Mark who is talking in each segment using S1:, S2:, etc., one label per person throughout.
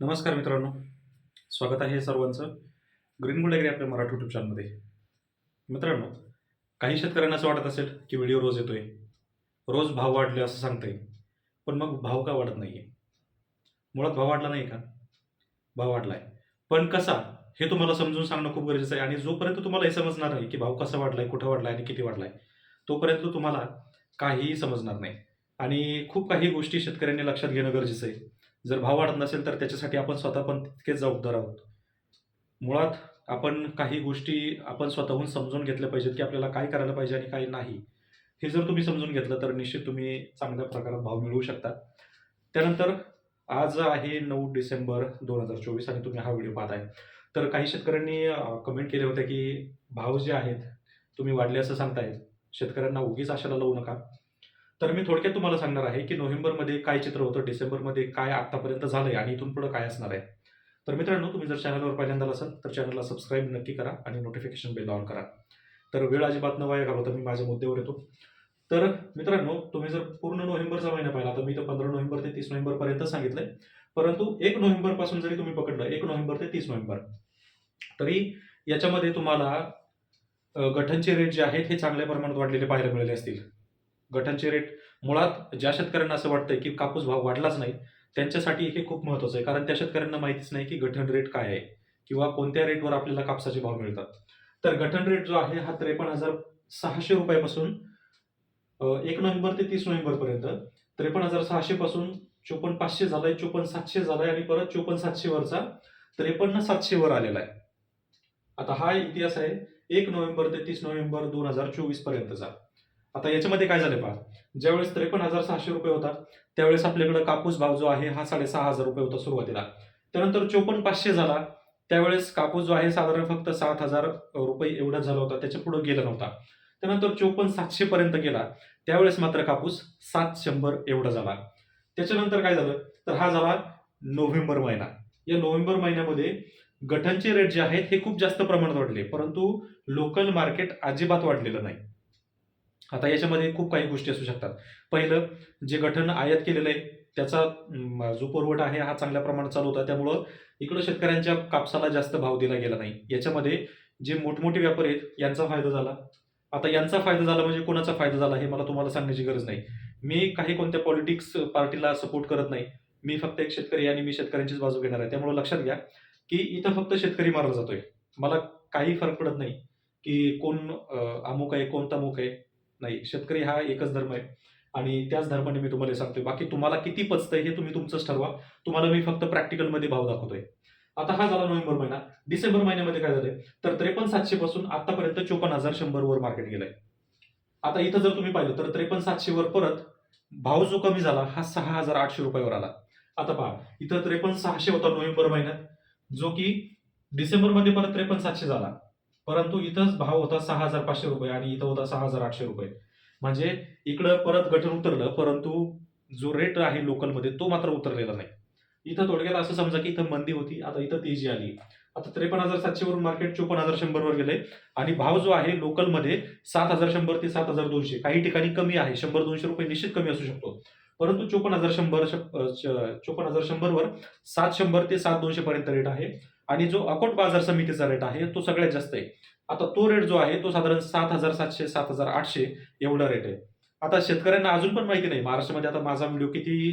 S1: नमस्कार मित्रांनो. स्वागत आहे सर्वांचं ग्रीन गुड ॲग्री आपल्या मराठी यूट्यूब चॅनलमध्ये मित्रांनो काही शेतकऱ्यांना असं वाटत असेल की व्हिडिओ रोज येतोय. रोज भाव वाढले असं सांगताय. पण मग भाव का वाढत नाही आहे मुळात भाव वाढला नाही का? भाव वाढला आहे पण कसा? हे तुम्हाला समजून सांगणं खूप गरजेचं आहे. आणि जोपर्यंत तुम्हाला हे समजणार नाही की भाव कसा वाढला आहे कुठं वाढला आहे आणि किती वाढला आहे तोपर्यंत तुम्हाला काहीही समजणार नाही. आणि खूप काही गोष्टी शेतकऱ्यांनी लक्षात घेणं गरजेचं आहे. जर भाव वाढत नसेल तर त्याच्यासाठी आपण स्वतः पण तितकेच जबाबदार आहोत. मुळात आपण काही गोष्टी आपण स्वतःहून समजून घेतल्या पाहिजेत की आपल्याला काय करायला पाहिजे आणि काय नाही. हे जर तुम्ही समजून घेतलं तर निश्चित तुम्ही चांगल्या प्रकारात भाव मिळवू शकता. त्यानंतर आज आहे नऊ डिसेंबर दोन हजार चोवीस आणि तुम्ही हा व्हिडिओ पाहताय. तर काही शेतकऱ्यांनी कमेंट केले होते की भाव जे आहेत तुम्ही वाढले असं सांगताय शेतकऱ्यांना उगीच आशाला लावू नका. तर मी थोडक्यात तुम्हाला सांगणार आहे की नोव्हेंबरमध्ये काय चित्र होतं डिसेंबरमध्ये काय आत्तापर्यंत झालंय आणि इथून पुढे काय असणार आहे. तर मित्रांनो तुम्ही जर चॅनलवर पहिल्यांदा असाल तर चॅनलला सबस्क्राईब नक्की करा आणि नोटिफिकेशन बेल ऑन करा. तर वेळ अजिबात न वाया घालवता मी माझ्या मुद्द्यावर येतो. तर मित्रांनो तुम्ही जर पूर्ण नोव्हेंबरचा महिना पाहिला तर मी तर पंधरा नोव्हेंबर ते तीस नोव्हेंबरपर्यंत सांगितलंय. परंतु एक नोव्हेंबरपासून जरी तुम्ही पकडलं एक नोव्हेंबर ते तीस नोव्हेंबर तरी याच्यामध्ये तुम्हाला गठनचे रेट जे आहेत हे चांगल्या प्रमाणात वाढलेले पाहायला मिळाले असतील. गटांचे रेट मुळात ज्या शेतकऱ्यांना असं वाटतंय की कापूस भाव वाढलाच नाही त्यांच्यासाठी हे खूप महत्वाचं आहे. कारण त्या शेतकऱ्यांना माहितीच नाही की गठन रेट काय आहे किंवा कोणत्या रेटवर आपल्याला कापसाचे भाव मिळतात. तर गठन रेट जो आहे हा त्रेपन्न हजार सहाशे रुपयापासून एक नोव्हेंबर ते तीस नोव्हेंबरपर्यंत त्रेपन्न हजार सहाशे पासून चोपन्न पाचशे झालाय चोपन्न सातशे झालाय आणि परत चोपन्न सातशे वरचा त्रेपन्न सातशे वर आलेला आहे. आता हा इतिहास आहे एक नोव्हेंबर ते तीस नोव्हेंबर दोन हजार चोवीस पर्यंतचा. आता याच्यामध्ये काय झालं पहा. ज्यावेळेस त्रेपन्न हजार सहाशे रुपये होता त्यावेळेस आपल्याकडे कापूस भाव जो आहे हा साडेसहा हजार रुपये होता सुरुवातीला. त्यानंतर चोपन्न पाचशे झाला. त्यावेळेस कापूस जो आहे साधारण फक्त सात हजार रुपये एवढा झाला होता. त्याच्या पुढे गेला नव्हता. त्यानंतर चोपन्न सातशे पर्यंत गेला. त्यावेळेस मात्र कापूस सात शंभर एवढा झाला. त्याच्यानंतर काय झालं? तर हा झाला नोव्हेंबर महिना. या नोव्हेंबर महिन्यामध्ये गठांचे रेट जे आहेत हे खूप जास्त प्रमाणात वाढले. परंतु लोकल मार्केट अजिबात वाढलेलं नाही. आता याच्यामध्ये खूप काही गोष्टी असू शकतात. पहिलं जे गठन आयात केलेलं आहे त्याचा जो पुरवठा आहे हा चांगल्या प्रमाणात चालू होता. त्यामुळं इकडं शेतकऱ्यांच्या कापसाला जास्त भाव दिला गेला नाही. याच्यामध्ये जे मोठमोठे व्यापारी आहेत यांचा फायदा झाला. आता यांचा फायदा झाला म्हणजे कोणाचा फायदा झाला हे मला तुम्हाला सांगण्याची गरज नाही. मी काही कोणत्या पॉलिटिक्स पार्टीला सपोर्ट करत नाही. मी फक्त एक शेतकरी आहे आणि मी शेतकऱ्यांचीच बाजू घेणार आहे. त्यामुळे लक्षात घ्या की इथं फक्त शेतकरी मारला जातोय. मला काही फरक पडत नाही की कोण अमुक आहे कोण तमुक आहे. नाही शेतकरी हा एकच धर्म आहे. आणि त्याच धर्माने मी तुम्हाला हे सांगतोय. बाकी तुम्हाला किती पचतंय हे तुम्ही तुमचंच ठरवा. तुम्हाला मी फक्त प्रॅक्टिकलमध्ये भाव दाखवतोय. आता हा झाला नोव्हेंबर महिना. डिसेंबर महिन्यामध्ये काय झालंय? तर त्रेपन्न सातशे पासून आतापर्यंत चोपन्न हजार शंभर वर मार्केट गेलंय. आता इथं जर तुम्ही पाहिलं तर त्रेपन्न सातशे वर परत भाव जो कमी झाला हा सहा हजार आठशे रुपयावर आला. आता पहा इथं त्रेपन्न सहाशे होता नोव्हेंबर महिन्यात. जो की डिसेंबरमध्ये परत त्रेपन्न सातशे झाला. परंतु इथंच भाव होता सहा हजार पाचशे रुपये आणि इथं होता सहा हजार आठशे रुपये. म्हणजे इकडं परत गठन उतरलं परंतु जो रेट आहे लोकलमध्ये तो मात्र उतरलेला नाही. इथं थोडक्यात असं समजा की इथं मंदी होती आता इथं तेजी आली. आता त्रेपन्न हजार सातशेवरून मार्केट चोपन्न हजार शंभरवर गेलंय आणि भाव जो आहे लोकलमध्ये सात हजार शंभर ते सात हजार दोनशे. काही ठिकाणी कमी आहे शंभर दोनशे रुपये निश्चित कमी असू शकतो. परंतु चोपन्न हजार शंभर चोपन्न हजार शंभरवर सात शंभर ते सात दोनशे पर्यंत रेट आहे. आणि जो अकोट बाजार समितीचा रेट आहे तो सगळ्यात जास्त आहे. आता तो रेट जो आहे तो साधारण सात हजार सातशे सात हजार आठशे एवढा रेट आहे. आता शेतकऱ्यांना अजून पण माहिती नाही. महाराष्ट्रामध्ये आता माझा व्हिडिओ किती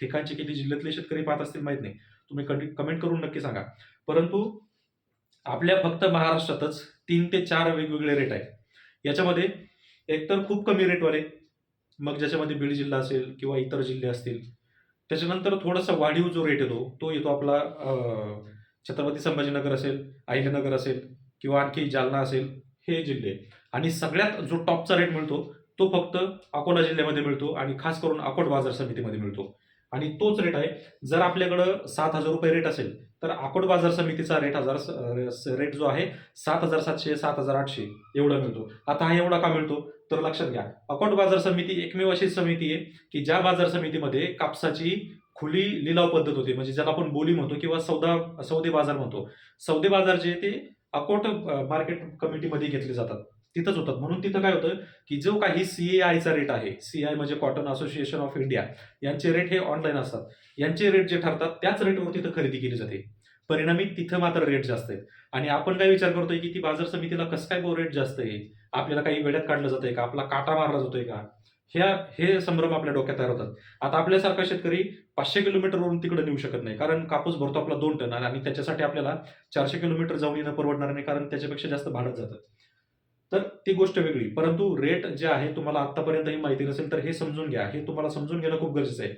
S1: ठिकाणचे किती जिल्ह्यातले शेतकरी पाहत असतील माहीत नाही. तुम्ही कमेंट करून नक्की सांगा. परंतु आपल्या फक्त महाराष्ट्रातच तीन ते चार वेगवेगळे रेट आहेत. याच्यामध्ये एकतर खूप कमी रेटवाले मग ज्याच्यामध्ये बीड जिल्हा असेल किंवा इतर जिल्हे असतील. त्याच्यानंतर थोडासा वाढीव जो रेट येतो तो येतो आपला छत्रपती संभाजीनगर असेल अहिल्यानगर असेल किंवा आणखी जालना असेल हे जिल्हे. आणि सगळ्यात जो टॉपचा रेट मिळतो तो फक्त अकोला जिल्ह्यामध्ये मिळतो आणि खास करून अकोट बाजार समितीमध्ये मिळतो. आणि तोच रेट आहे जर आपल्याकडं सात हजार रुपये रेट असेल तर अकोट बाजार समितीचा रेट हजार रेट जो आहे सात हजार सातशे सात हजार आठशे एवढा मिळतो. आता हा एवढा का मिळतो? तर लक्षात घ्या अकोट बाजार समिती एकमेव अशी समिती आहे की ज्या बाजार समितीमध्ये कापसाची खुली लिलाव पद्धत होती. म्हणजे ज्याला आपण बोली म्हणतो किंवा सौदा सौदे बाजार म्हणतो. सौदे बाजार जे ते अकोट मार्केट कमिटीमध्ये घेतले जातात. तिथंच होतात. म्हणून तिथं काय होतं की जो काही सीएआयचा रेट आहे सीआय म्हणजे कॉटन असोसिएशन ऑफ इंडिया यांचे रेट हे ऑनलाईन असतात. यांचे रेट जे ठरतात त्याच रेटवर तिथं खरेदी केली जाते. परिणामी तिथं मात्र रेट जास्त आहेत. आणि आपण काय विचार करतोय की ती बाजार समितीला कसं काय रेट जास्त आहे? आपल्याला काही वेळात काढलं जातंय का? आपला काटा मारला जातोय का? ह्या हे संभ्रम आपल्या डोक्यात तयार होतात. आता आपल्यासारखा शेतकरी पाचशे किलोमीटरवरून तिकडे नेऊ शकत नाही. कारण कापूस भरतो आपला दोन टन आणि त्याच्यासाठी आपल्याला चारशे किलोमीटर जाऊन येणं परवडणार नाही. कारण त्याच्यापेक्षा जास्त भाडं जातं तर ती गोष्ट वेगळी. परंतु रेट जे आहे तुम्हाला आतापर्यंत ही माहिती नसेल तर हे समजून घ्या. हे तुम्हाला समजून घेणं खूप गरजेचं आहे.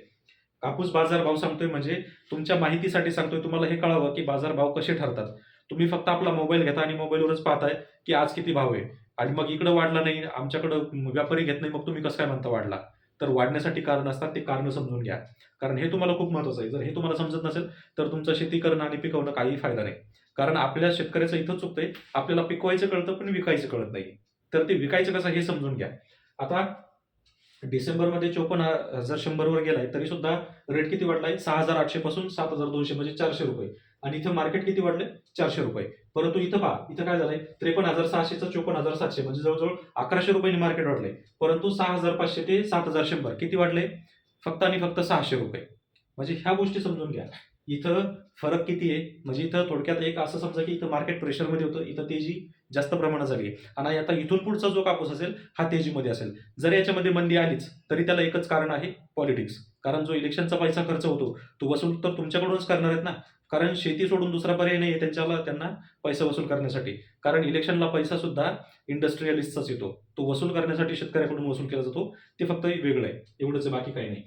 S1: कापूस बाजार भाव सांगतोय म्हणजे तुमच्या माहितीसाठी सांगतोय. तुम्हाला हे कळावं की बाजार भाव कसे ठरतात. तुम्ही फक्त आपला मोबाईल घेता आणि मोबाईलवरच पाहताय की आज किती भाव आहे. आणि मग इकडं वाढला नाही आमच्याकडं व्यापारी घेत नाही मग तुम्ही कसं काय म्हणता वाढला? तर वाढण्यासाठी कारण असतात ते कारण समजून घ्या. कारण हे तुम्हाला खूप महत्वाचं आहे. जर हे तुम्हाला समजत नसेल तर तुमचं शेती करणं आणि पिकवणं काही फायदा नाही. कारण आपल्या शेतकऱ्याचं इथं चुकतंय आपल्याला पिकवायचं कळतं पण विकायचं कळत नाही. तर ते विकायचं कसं हे समजून घ्या. आता डिसेंबरमध्ये चोपन्न हजार शंभरवर गेलाय तरी सुद्धा रेट किती वाढलाय? सहा हजार आठशे पासून सात हजार दोनशे म्हणजे चारशे रुपये. आणि इथं मार्केट किती वाढले चारशे रुपये. परंतु इथं पहा इथं काय झालंय? त्रेपन्न हजार सहाशेचं चोपन्न हजार सातशे म्हणजे जवळजवळ अकराशे रुपयांनी मार्केट वाढलंय. परंतु सहा हजार पाचशे ते सात हजार शंभर. किती वाढले फक्त आणि फक्त सहाशे रुपये. म्हणजे ह्या गोष्टी समजून घ्या. इथं फरक किती आहे? म्हणजे इथं थोडक्यात एक असं समजा की इथं मार्केट प्रेशरमध्ये होतं इथं तेजी जास्त प्रमाणात झाली आहे. आणि आता इथून पुढचा जो कापूस असेल हा तेजीमध्ये असेल. जर याच्यामध्ये मंदी आलीच तरी त्याला एकच कारण आहे पॉलिटिक्स. कारण जो इलेक्शनचा पैसा खर्च होतो तो वसूल तर तुमच्याकडूनच करणार आहेत ना. कारण शेती सोडून दुसरा पर्याय नाही त्यांच्याला त्यांना पैसा वसूल करण्यासाठी. कारण इलेक्शनला पैसा सुद्धा इंडस्ट्रियलिस्टचाच येतो. तो वसूल करण्यासाठी शेतकऱ्याकडून वसूल केला जातो. ते फक्त वेगळं आहे. एवढंच बाकी काही नाही.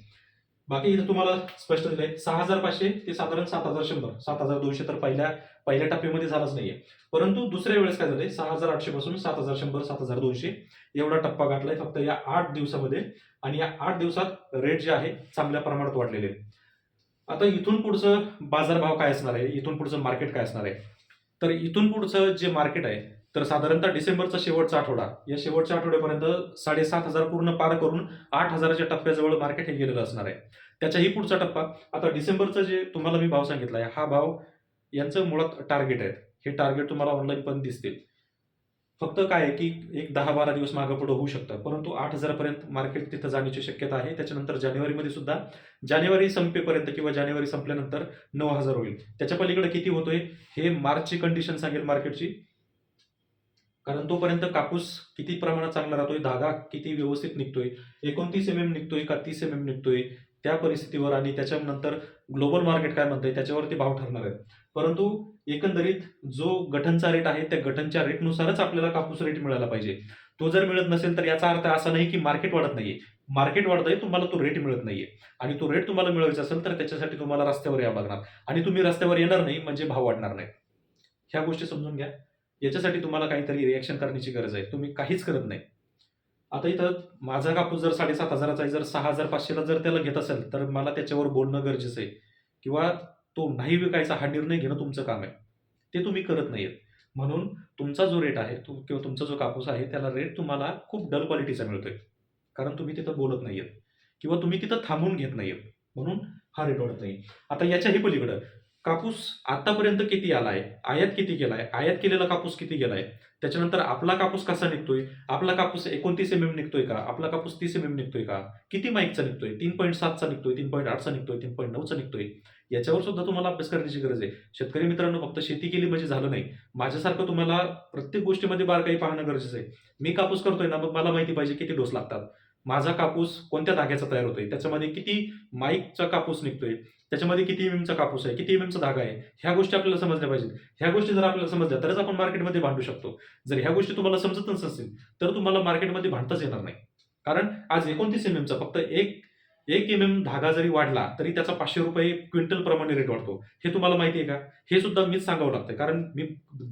S1: बाकी इथं तुम्हाला स्पष्ट दिलंय सहा हजार पाचशे ते साधारण सात हजार शंभर. सात हजार दोनशे तर पहिल्या पहिल्या टप्प्यामध्ये झालाच नाहीये. परंतु दुसऱ्या वेळेस काय झालंय सहा हजार आठशे पासून सात हजार शंभर सात हजार दोनशे एवढा टप्पा गाठलाय फक्त या आठ दिवसामध्ये. आणि या आठ दिवसात रेट जे आहे चांगल्या प्रमाणात वाढलेले आहेत. आता इथून पुढचं बाजारभाव काय असणार आहे? इथून पुढचं मार्केट काय असणार आहे? तर इथून पुढचं जे मार्केट आहे तर साधारणतः डिसेंबरचा शेवटचा आठवडा. या शेवटच्या आठवड्यापर्यंत साडेसात हजार पूर्ण पार करून आठ हजाराच्या टप्प्याजवळ मार्केट हे गेलेलं असणार आहे. त्याच्याही पुढचा टप्पा. आता डिसेंबरचा जे तुम्हाला मी भाव सांगितला आहे हा भाव यांचं मुळात टार्गेट आहेत. हे टार्गेट तुम्हाला ऑनलाईन पण दिसतील. फक्त काय की एक दहा बारा दिवस मागं पुढं होऊ शकतं. परंतु आठ हजारापर्यंत मार्केट तिथं जाण्याची शक्यता आहे. त्याच्यानंतर जानेवारीमध्ये सुद्धा जानेवारी संपेपर्यंत किंवा जानेवारी संपल्यानंतर नऊ हजार होईल. त्याच्या पलीकडे किती होतोय? हे मार्चची कंडिशन सांगेल मार्केटची. कारण तोपर्यंत कापूस किती प्रमाणात चांगला राहतोय? धागा किती व्यवस्थित निघतोय? एकोणतीस एम एम निघतोय का तीस एम एम निघतोय? त्या परिस्थितीवर आणि त्याच्यानंतर ग्लोबल मार्केट काय म्हणतंय? त्याच्यावरती भाव ठरणार आहेत. परंतु एकंदरीत जो गठनचा रेट आहे त्या गठनच्या रेटनुसारच आपल्याला कापूस रेट मिळाला पाहिजे. तो जर मिळत नसेल तर याचा अर्थ असा नाही की मार्केट वाढत नाहीये. मार्केट वाढत आहे तुम्हाला तो रेट मिळत नाहीये. आणि तो रेट तुम्हाला मिळवायचा असेल तर त्याच्यासाठी तुम्हाला रस्त्यावर यावं लागणार आणि तुम्ही रस्त्यावर येणार नाही म्हणजे भाव वाढणार नाही. ह्या गोष्टी समजून घ्या. याच्यासाठी तुम्हाला काहीतरी रिॲक्शन करण्याची गरज आहे. तुम्ही काहीच करत नाही. आता इथं माझा कापूस जर साडेसात हजाराचा आहे जर सहा हजार पाचशेला जर त्याला घेत असेल तर मला त्याच्यावर बोलणं गरजेचं आहे. किंवा तो नाही विकायचा हा निर्णय घेणं तुमचं काम आहे. ते तुम्ही करत नाहीत म्हणून तुमचा जो रेट आहे तो किंवा तुमचा जो कापूस आहे त्याला रेट तुम्हाला खूप डल क्वालिटीचा मिळतोय. कारण तुम्ही तिथं बोलत नाही आहेत किंवा तुम्ही तिथं थांबून घेत नाहीयेत. म्हणून हा रेट वाढत नाही. आता याच्याही पलीकडं कापूस आतापर्यंत किती आला आहे आयात किती गेला आहे आयात केलेला कापूस किती गेला आहे त्याच्यानंतर आपला कापूस कसा निघतोय? आपला कापूस एकोणतीस एम एम निघतोय का? आपला कापूस तीस एम एम निघतोय का? किती माईकचा निघतोय? तीन पॉईंट सातचा निघतोय तीन पॉईंट आठचा निघतोय तीन पॉईंट नऊचा निघतोय. याच्यावर सुद्धा तुम्हाला अभ्यास करण्याची गरज आहे. शेतकरी मित्रांनो फक्त शेती केली म्हणजे झालं नाही. माझ्यासारखं तुम्हाला प्रत्येक गोष्टीमध्ये बारकाई पाहणं गरजेचं आहे. मी कापूस करतोय ना मग मला माहिती पाहिजे किती डोस लागतात. माझा कापूस कोणत्या धाग्याचा तयार होतोय? त्याच्यामध्ये किती माईकचा कापूस निघतोय? त्याच्यामध्ये किती एमएमचा कापूस आहे? किती एमएमचा धागा आहे? ह्या गोष्टी आपल्याला समजल्या पाहिजेत. ह्या गोष्टी जर आपल्याला समजल्या तरच आपण मार्केटमध्ये भांडू शकतो. जर ह्या गोष्टी तुम्हाला समजतच नसतील तर तुम्हाला मार्केटमध्ये भांडताच येणार नाही. कारण आज एकोणतीस एम एमचा फक्त एक एक एम एम धागा जरी वाढला तरी त्याचा पाचशे रुपये क्विंटल प्रमाणे रेट वाढतो. हे तुम्हाला माहिती आहे का? हे सुद्धा मीच सांगावं लागतं कारण मी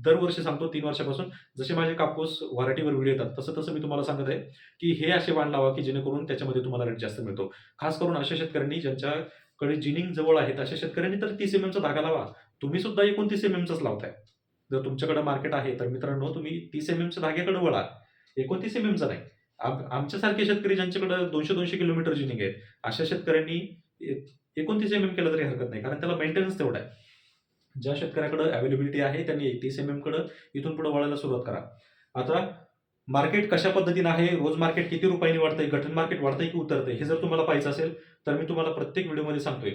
S1: दरवर्षी सांगतो तीन वर्षापासून जसे माझे कापूस व्हरायटीवर व्हिडिओ येतात तसं तसं मी तुम्हाला सांगत आहे की हे असे वाण लावा की जेणेकरून त्याच्यामध्ये तुम्हाला रेट जास्त मिळतो. खास करून अशा शेतकऱ्यांनी ज्यांच्याकडे जिनिंग जवळ आहेत अशा शेतकऱ्यांनी तर तीस एम एमचा धागा लावा. तुम्ही सुद्धा एकोणतीस एम एमचाच लावताय. जर तुमच्याकडे मार्केट आहे तर मित्रांनो तुम्ही तीस एम एमच्या धाग्याकडे वळा. एकोणतीस एम एमचा नाही. आमच्यासारखे शेतकरी ज्यांच्याकडे दोनशे दोनशे किलोमीटर जिनिंग आहेत अशा शेतकऱ्यांनी एकोणतीस एम एम केलं तरी हरकत नाही कारण त्याला मेंटेनन्स तेवढा आहे. ज्या शेतकऱ्याकडे अवेलेबिलिटी आहे त्यांनी तीस एम एमकडे इथून पुढे वळायला सुरुवात करा. आता मार्केट कशा पद्धतीनं आहे रोज मार्केट किती रुपयांनी वाढतंय गठन मार्केट वाढतंय की उतरतंय हे जर तुम्हाला पाहायचं असेल तर मी तुम्हाला प्रत्येक व्हिडिओमध्ये सांगतोय.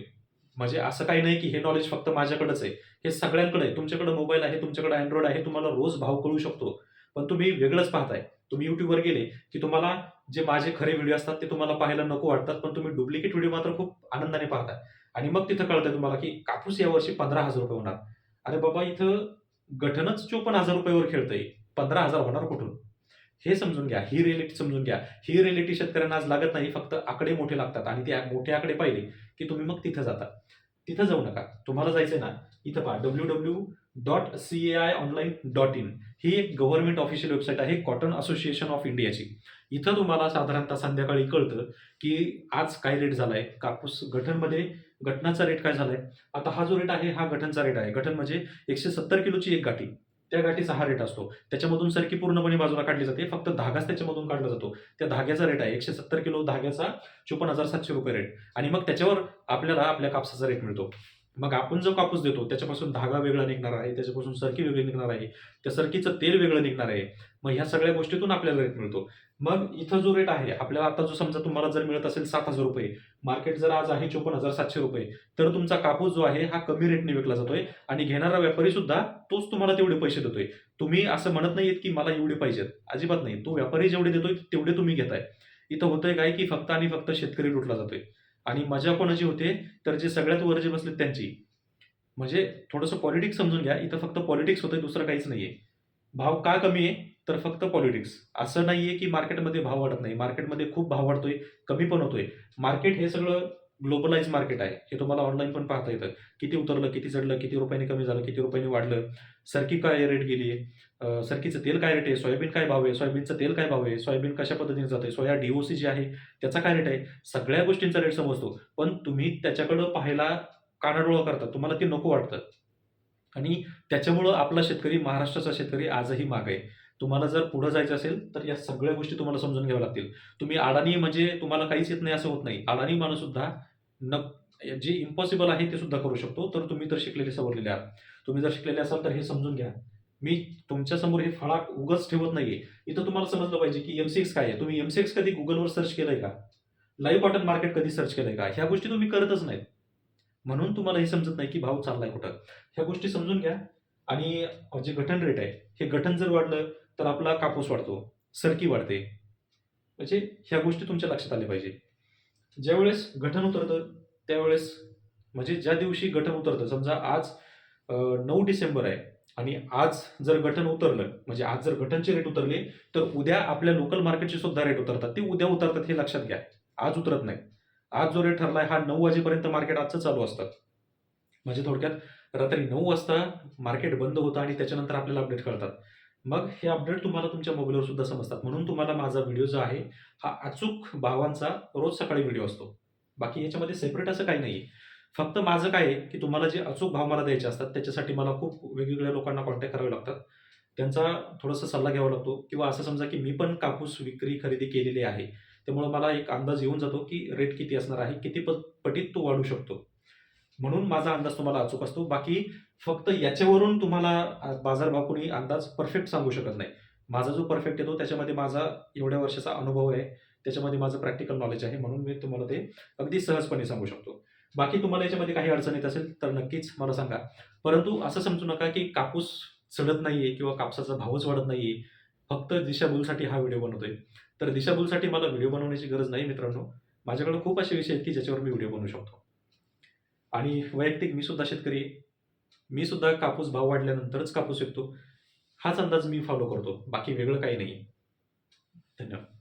S1: म्हणजे असं काही नाही की हे नॉलेज फक्त माझ्याकडेच आहे हे सगळ्यांकडे आहे. तुमच्याकडे मोबाईल आहे तुमच्याकडे अँड्रॉइड आहे तुम्हाला रोज भाव कळू शकतो. पण तुम्ही वेगळंच पाहताय. तुम्ही युट्यूबवर गेले की तुम्हाला जे माझे खरे व्हिडिओ असतात ते तुम्हाला पाहायला नको वाटतात पण तुम्ही डुप्लिकेट व्हिडिओ मात्र खूप आनंदाने पाहताय आणि मग तिथं कळतंय तुम्हाला की कापूस यावर्षी पंधरा हजार रुपये होणार. अरे बाबा इथं गठनच चोपन्न हजार रुपयावर खेळतंय. पंधरा हजार होणार कुठून? हे समजून घ्या ही रिएलिटी समजून घ्या. ही रिएलिटी शेतकऱ्यांना आज लागत नाही फक्त आकडे मोठे लागतात. आणि ते मोठे आकडे पाहिले की तुम्ही मग तिथं जाता. तिथं जाऊ नका. तुम्हाला जायचंय ना? इथं पहा W W dot C A I online dot in ही एक गव्हर्नमेंट ऑफिशियल वेबसाईट आहे कॉटन असोसिएशन ऑफ इंडियाची इथं तुम्हाला साधारणतः संध्याकाळी कळतं की आज काय रेट झालाय कापूस गठनमध्ये गठनाचा रेट काय झालाय? आता हा जो रेट आहे हा गठनचा रेट आहे. गठन म्हणजे एकशे सत्तर किलोची एक गाठी. त्या गाठीचा हा रेट असतो. त्याच्यामधून सरकी पूर्णपणे बाजूला काढली जाते. फक्त धागाच त्याच्यामधून काढला जातो. त्या धाग्याचा रेट आहे एकशे सत्तर किलो धाग्याचा चोपन्न हजार सातशे रुपये रेट आणि मग त्याच्यावर आपल्याला आपल्या कापसाचा रेट मिळतो. मग आपण जो कापूस देतो त्याच्यापासून धागा वेगळा निघणार आहे त्याच्यापासून सरकी वेगळी निघणार आहे त्या सरकीचं तेल वेगळं निघणार आहे. मग ह्या सगळ्या गोष्टीतून आपल्याला रेट मिळतो. मग इथं जो रेट आहे आपल्याला आता जो समजा तुम्हाला जर मिळत असेल सात हजार रुपये मार्केट जर आज आहे चोपन्न हजार सातशे रुपये तर तुमचा कापूस जो आहे हा कमी रेटने विकला जातोय आणि घेणारा व्यापारी सुद्धा तोच तुम्हाला तेवढे पैसे देतोय. तुम्ही असं म्हणत नाहीत की मला एवढे पाहिजेत अजिबात नाही. तो व्यापारी जेवढे देतोय तेवढे तुम्ही घेताय. इथं होतंय काय की फक्त आणि फक्त शेतकरी लुटला जातोय. आणि मजा कोणाची होते? तर जे सगळ्यात वर जे बसले त्यांची. म्हणजे थोडंसं पॉलिटिक्स समजून घ्या. इथं फक्त पॉलिटिक्स होतं दुसरं काहीच नाही आहे भाव का कमी आहे? तर फक्त पॉलिटिक्स असं नाही आहे की मार्केटमध्ये भाव वाढत नाही. मार्केटमध्ये खूप भाव वाढतोय कमी पण होतोय. मार्केट हे सगळं ग्लोबलाइज मार्केट आहे. हे तुम्हाला ऑनलाईन पण पाहता येतं. किती उतरलं किती चढलं किती रुपयांनी कमी झालं किती रुपयांनी वाढलं सरकी काय रेट गेली आहे सरकीचं तेल काय रेट आहे? सोयाबीन काय भाव आहे? सोयाबीनचं तेल काय भाव आहे? सोयाबीन कशा पद्धतीने जाते सोया डीओसी जी आहे त्याचा काय रेट आहे? सगळ्या गोष्टींचा रेट समजतो. पण तुम्ही त्याच्याकडं पाहायला कानाडोळा करता तुम्हाला ते नको वाटतं. आणि त्याच्यामुळं आपला शेतकरी महाराष्ट्राचा शेतकरी आजही माग आहे. तुम्हाला जर पुढे जायचं असेल तर या सगळ्या गोष्टी तुम्हाला समजून घ्याव्या लागतील. तुम्ही अडाणी म्हणजे तुम्हाला काहीच येत नाही असं होत नाही. अडाणी माणूस सुद्धा न जे इम्पॉसिबल आहे ते सुद्धा करू शकतो तर तुम्ही तर शिकलेले सवरलेले आहात. तुम्ही जर शिकलेले असाल तर हे समजून घ्या. मी तुमच्यासमोर हे फळा उगच ठेवत नाहीये. इथं तुम्हाला समजलं पाहिजे की एमसीएक्स काय आहे. तुम्ही एमसीएक्स कधी गुगलवर सर्च केलंय का? लाईव्ह कॉटन मार्केट कधी सर्च केलंय का? ह्या गोष्टी तुम्ही करतच नाहीत. म्हणून तुम्हाला हे समजत नाही की भाव चाललाय कुठं. ह्या गोष्टी समजून घ्या. आणि जे गठन रेट आहे हे गठन जर वाढलं तर आपला कापूस वाढतो सरकी वाढते. म्हणजे ह्या गोष्टी तुमच्या लक्षात आल्या पाहिजे. ज्यावेळेस गठन उतरतं त्यावेळेस म्हणजे ज्या दिवशी गठन उतरतं समजा आज नऊ डिसेंबर आहे आणि आज जर गठन उतरलं म्हणजे आज जर गठनचे रेट उतरले तर उद्या आपल्या लोकल मार्केटचे सुद्धा रेट उतरतात. ते उद्या उतरतात हे लक्षात घ्या. आज उतरत नाही. आज जो रेट ठरलाय हा नऊ वाजेपर्यंत मार्केट आजचं चालू असतं. म्हणजे थोडक्यात रात्री नऊ वाजता मार्केट बंद होतं आणि त्याच्यानंतर आपल्याला अपडेट कळतात. मग हे अपडेट तुम्हाला तुमच्या मोबाईलवर सुद्धा समजतात. म्हणून तुम्हाला माझा व्हिडिओ जो आहे हा अचूक भावांचा रोज सकाळी व्हिडिओ असतो. बाकी याच्यामध्ये सेपरेट असं काही नाही फक्त माझं काय आहे की तुम्हाला जे अचूक भाव मला द्यायचे असतात त्याच्यासाठी मला खूप वेगवेगळ्या लोकांना कॉन्टॅक्ट करावे लागतात. त्यांचा थोडासा सल्ला घ्यावा लागतो. किंवा असं समजा की मी पण कापूस विक्री खरेदी केलेली आहे. त्यामुळे मला एक अंदाज येऊन जातो की रेट किती असणार आहे किती प पटीत तो वाढू शकतो. म्हणून माझा अंदाज तुम्हाला अचूक असतो. बाकी फक्त याच्यावरून तुम्हाला बाजारभाव कोणी अंदाज परफेक्ट सांगू शकत नाही. माझा जो परफेक्ट येतो त्याच्यामध्ये माझा एवढ्या वर्षाचा अनुभव आहे. त्याच्यामध्ये माझं प्रॅक्टिकल नॉलेज आहे. म्हणून मी तुम्हाला ते अगदी सहजपणे सांगू शकतो. बाकी तुम्हाला याच्यामध्ये काही अडचण येत असेल तर नक्कीच मला सांगा. परंतु असं समजू नका की कापूस चढत नाहीये किंवा कापसाचा भावच वाढत नाहीये. फक्त दिशाभूलसाठी हा व्हिडिओ बनवतोय. तर दिशाभूलसाठी मला व्हिडिओ बनवण्याची गरज नाही मित्रांनो. माझ्याकडे खूप असे विषय आहेत की ज्याच्यावर मी व्हिडिओ बनवू शकतो. आणि वैयक्तिक मी सुद्धा शेतकरी मी सुद्धा कापूस भाव वाढल्यानंतरच कापूस विकतो. हाच अंदाज मी फॉलो करतो. बाकी वेगळं काही नाही. धन्यवाद.